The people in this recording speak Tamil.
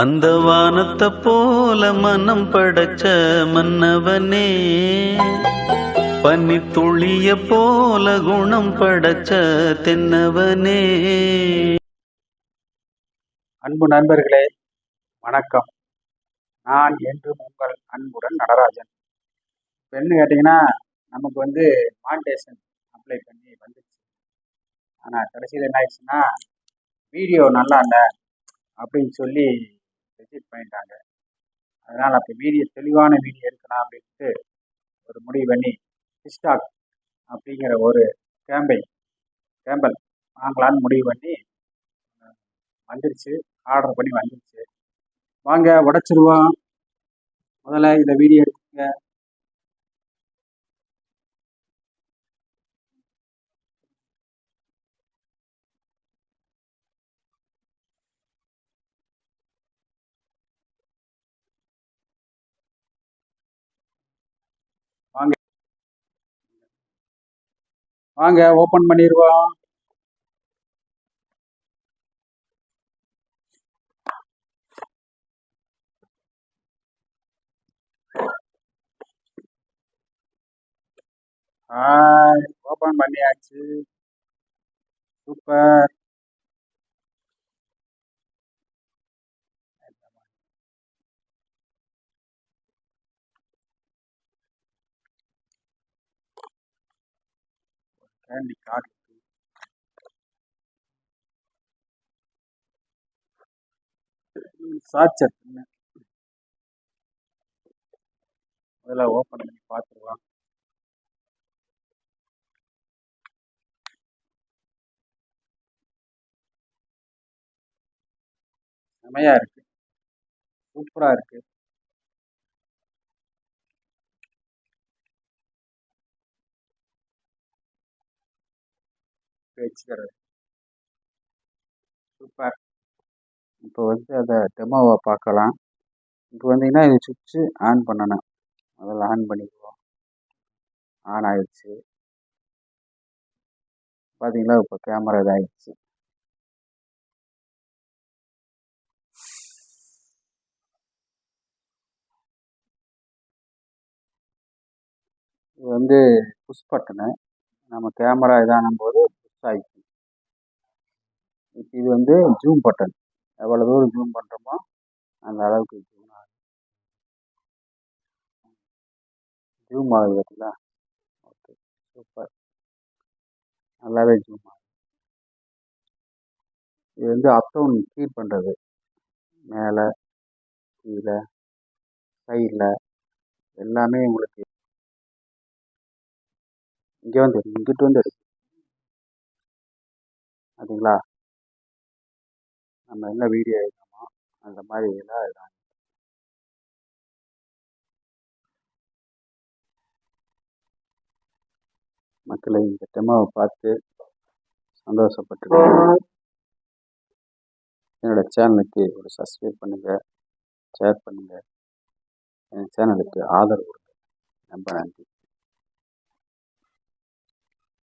அந்த வானத்தை போல மனம் படைச்ச மன்னவனே. பன்னி துளிய போல குணம் படைச்ச தென்னவனே. அன்பு நண்பர்களே வணக்கம். நான் என்றும் உங்கள் அன்புடன் நடராஜன். இப்போ என்ன கேட்டிங்கன்னா நமக்கு வந்து மாண்டேஷன் அப்ளை பண்ணி வந்துச்சு. ஆனால் கடைசியில் என்ன ஆயிடுச்சுன்னா வீடியோ நல்லா இல்லை அப்படின்னு சொல்லி ரிஜெக்ட் பண்ணிட்டாங்க. அதனால் அப்போ வீடியோ தெளிவான வீடியோ எடுக்கலாம் அப்படின்ட்டு ஒரு முடிவு பண்ணி டிஸ்டாக் அப்படிங்கிற ஒரு கேம்பை கேம்பல் வாங்கலான்னு முடிவு பண்ணி வந்துருச்சு. ஆர்டர் பண்ணி வந்துருச்சு. வாங்க உடச்சிருவோம். முதல்ல இந்த வீடியோ எடுத்துங்க வாங்க ஓப்பன் பண்ணிடுவோம் ஹாய் ஓப்பன் பண்ணியாச்சு. சூப்பர் கேண்டி கார்டு சார்ஜர் முதல்ல ஓப்பன் பண்ணி பார்த்துருலாம் செமையா இருக்கு. சூப்பரா இருக்கு. வச்சுக்கிறது சூப்பர் இப்போ வந்து அதை டெமோவை பார்க்கலாம். இப்போ வந்தீங்கன்னா இது சுவிட்சு ஆன் பண்ணணும். முதல்ல ஆன் பண்ணிக்குவோம். ஆன் ஆயிடுச்சு. பார்த்தீங்களா இப்போ கேமரா இதாகிடுச்சு இது வந்து புஷ் பட்டனு நம்ம கேமரா இதானும் போது ஆகிக்கும் இது வந்து ஜூம் பட்டன். எவ்வளோ தூரம் ஜூம் பண்ணுறோமோ அந்த அளவுக்கு ஜூம் ஆகுது. ஜூம் ஆகுது பார்த்தீங்களா? Okay super. நல்லாவே ஜூம் ஆகுது. இது வந்து அப் டவுன் ஃபீட் பண்ணுறது மேலே கீழே சைடில் எல்லாமே உங்களுக்கு இங்கே வந்து இங்கிட்டு வந்து இருக்கு. பார்த்தீங்களா நம்ம என்ன வீடியோ எடுக்கணுமோ அந்த மாதிரி எல்லாம் இதான். மக்களை இந்த டெமோவை பார்த்து சந்தோஷப்பட்டு என்னோட சேனலுக்கு ஒரு சப்ஸ்கிரைப் பண்ணுங்கள் ஷேர் பண்ணுங்கள் என் சேனலுக்கு ஆதரவு கொடுங்க. ரொம்ப நன்றி.